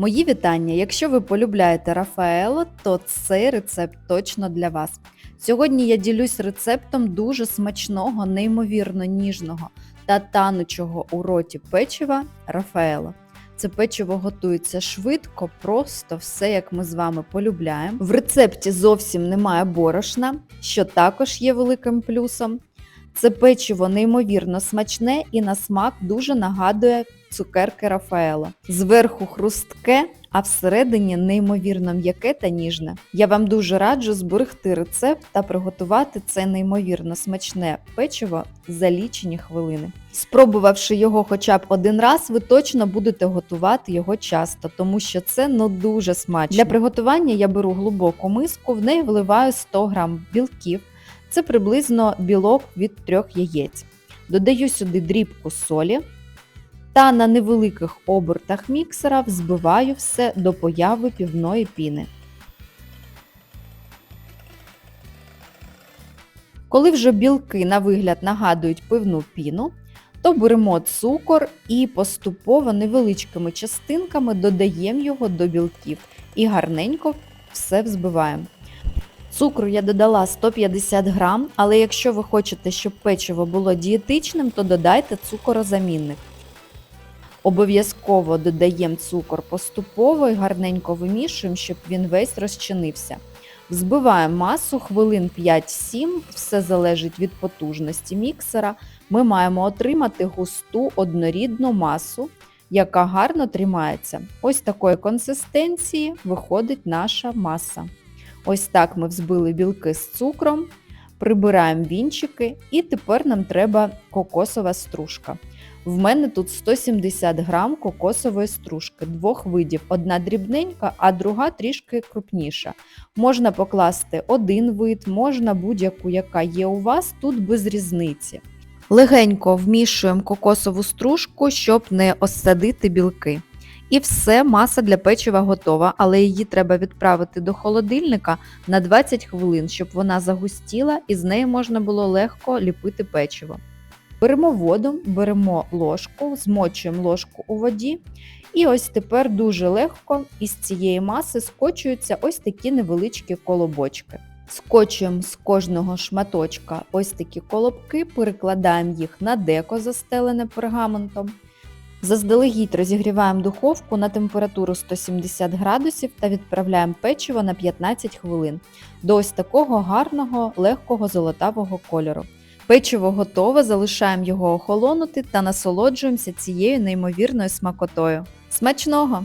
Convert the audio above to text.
Мої вітання! Якщо ви полюбляєте Рафаело, то цей рецепт точно для вас. Сьогодні я ділюсь рецептом дуже смачного, неймовірно ніжного та танучого у роті печива Рафаело. Це печиво готується швидко, просто все як ми з вами полюбляємо. В рецепті зовсім немає борошна, що також є великим плюсом. Це печиво неймовірно смачне і на смак дуже нагадує цукерки Рафаело. Зверху хрустке, а всередині неймовірно м'яке та ніжне. Я вам дуже раджу зберегти рецепт та приготувати це неймовірно смачне печиво за лічені хвилини. Спробувавши його хоча б один раз, ви точно будете готувати його часто, тому що це ну дуже смачно. Для приготування я беру глибоку миску, в неї вливаю 100 г білків. Це приблизно білок від трьох яєць. Додаю сюди дрібку солі та на невеликих обертах міксера взбиваю все до появи півної піни. Коли вже білки на вигляд нагадують пивну піну, то беремо цукор і поступово невеличкими частинками додаємо його до білків і гарненько все взбиваємо. Цукру я додала 150 грам, але якщо ви хочете, щоб печиво було дієтичним, то додайте цукорозамінник. Обов'язково додаємо цукор поступово і гарненько вимішуємо, щоб він весь розчинився. Взбиваємо масу хвилин 5-7, все залежить від потужності міксера. Ми маємо отримати густу однорідну масу, яка гарно тримається. Ось такої консистенції виходить наша маса. Ось так ми взбили білки з цукром, прибираємо вінчики, і тепер нам треба кокосова стружка. В мене тут 170 грам кокосової стружки, двох видів. Одна дрібненька, а друга трішки крупніша. Можна покласти один вид, можна будь-яку, яка є у вас, тут без різниці. Легенько вмішуємо кокосову стружку, щоб не осадити білки. І все, маса для печива готова, але її треба відправити до холодильника на 20 хвилин, щоб вона загустіла і з неї можна було легко ліпити печиво. Беремо воду, беремо ложку, змочуємо ложку у воді. І ось тепер дуже легко із цієї маси скочуються ось такі невеличкі колобочки. Скочуємо з кожного шматочка ось такі колобки, перекладаємо їх на деко, застелене пергаментом. Заздалегідь розігріваємо духовку на температуру 170 градусів та відправляємо печиво на 15 хвилин до ось такого гарного, легкого золотавого кольору. Печиво готове, залишаємо його охолонути та насолоджуємося цією неймовірною смакотою. Смачного!